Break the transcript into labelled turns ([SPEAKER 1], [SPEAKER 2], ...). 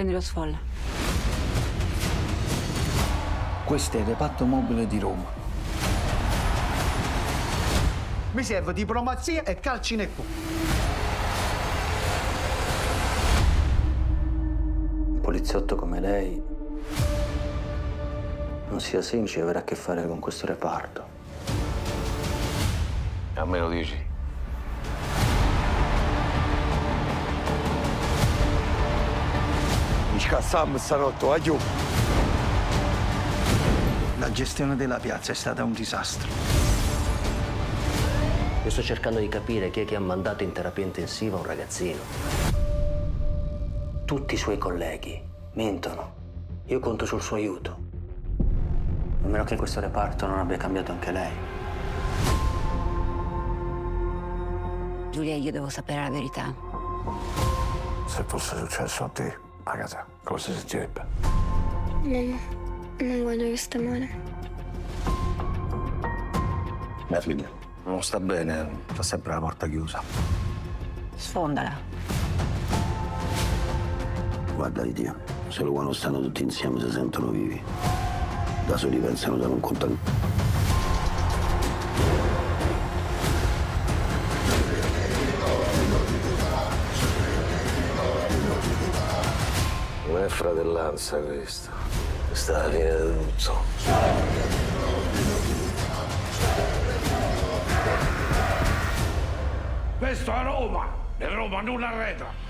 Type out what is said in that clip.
[SPEAKER 1] Prendi lo sfolla.
[SPEAKER 2] Questo è il reparto mobile di Roma.
[SPEAKER 3] Mi serve diplomazia e calci nel.
[SPEAKER 4] Un poliziotto come lei non sia semplice avere a che fare con questo reparto.
[SPEAKER 5] A me lo dici?
[SPEAKER 6] Stanotte, va giù.
[SPEAKER 3] La gestione della piazza è stata un disastro.
[SPEAKER 4] Io sto cercando di capire chi è che ha mandato in terapia intensiva un ragazzino. Tutti i suoi colleghi mentono. Io conto sul suo aiuto. A meno che questo reparto non abbia cambiato anche lei.
[SPEAKER 1] Giulia, io devo sapere la verità.
[SPEAKER 6] Se fosse successo a te, Agatha, come si sentirebbe?
[SPEAKER 7] Mamma, non voglio che stia male.
[SPEAKER 6] Mia figlia, non sta bene, sta sempre la porta chiusa.
[SPEAKER 1] Sfondala.
[SPEAKER 8] Guarda di Dio, solo quando stanno tutti insieme si sentono vivi. Da soli pensano da non contare.
[SPEAKER 5] Fratellanza questa. Questa è la fine di tutto.
[SPEAKER 6] Questo è Roma! E Roma non arretra!